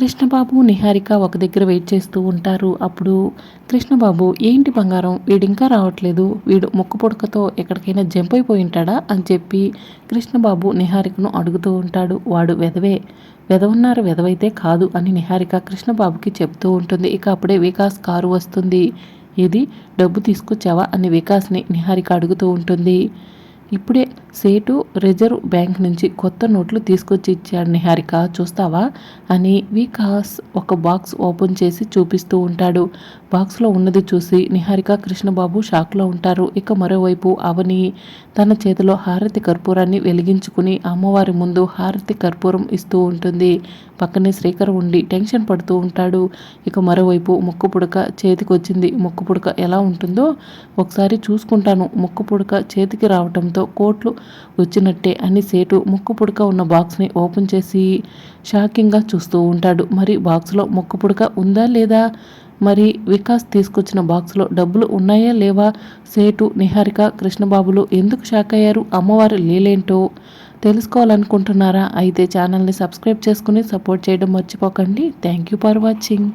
కృష్ణబాబు నిహారిక ఒక దగ్గర వెయిట్ చేస్తూ ఉంటారు. అప్పుడు కృష్ణబాబు ఏంటి బంగారం? వీడు ఇంకా రావట్లేదు. వీడు ముక్కు పుడకతో ఎక్కడికైనా జంప్ అయిపోయి ఉంటాడా? అని చెప్పి కృష్ణబాబు నిహారికను అడుగుతూ ఉంటాడు. వాడు వెదవే వెదవన్నారు వెదవైతే కాదు అని నిహారిక కృష్ణబాబుకి చెప్తూ ఉంటుంది. ఇక అప్పుడే వికాస్ కారు వస్తుంది. ఇది డబ్బు తీసుకొచ్చావా? అని వికాస్ని నిహారిక అడుగుతూ ఉంటుంది. ఇప్పుడే సేటు రిజర్వ్ బ్యాంక్ నుంచి కొత్త నోట్లు తీసుకొచ్చి ఇచ్చాడు నిహారిక. చూస్తావా? అని వికాస్ ఒక బాక్స్ ఓపెన్ చేసి చూపిస్తూ ఉంటాడు. బాక్స్లో ఉన్నది చూసి నిహారిక కృష్ణబాబు షాక్లో ఉంటారు. ఇక మరోవైపు అవని తన చేతిలో హారతి కర్పూరాన్ని వెలిగించుకుని అమ్మవారి ముందు హారతి కర్పూరం ఇస్తూ ఉంటుంది. పక్కనే శ్రీకర్ ఉండి టెన్షన్ పడుతూ ఉంటాడు. ఇక మరోవైపు ముక్కు పుడక చేతికి వచ్చింది ముక్కు పుడక ఎలా ఉంటుందో? ఒకసారి చూసుకుంటాను. ముక్కు పుడక చేతికి రావటంతో కోట్లు వచ్చినట్టే అని సేటు ముక్కు పుడక ఉన్న బాక్స్ని ఓపెన్ చేసి షాకింగ్గా చూస్తూ ఉంటాడు. మరి బాక్స్లో ముక్కు పుడక ఉందా లేదా? మరి వికాస్ తీసుకొచ్చిన బాక్స్లో డబ్బులు ఉన్నాయా లేవా? సేటు నిహారిక కృష్ణబాబులు ఎందుకు షాక్ అయ్యారు? అమ్మవారు లీలేంటో తెలుసుకోవాలనుకుంటున్నారా? అయితే ఛానల్ని సబ్స్క్రైబ్ చేసుకుని సపోర్ట్ చేయడం మర్చిపోకండి. Thank you for watching.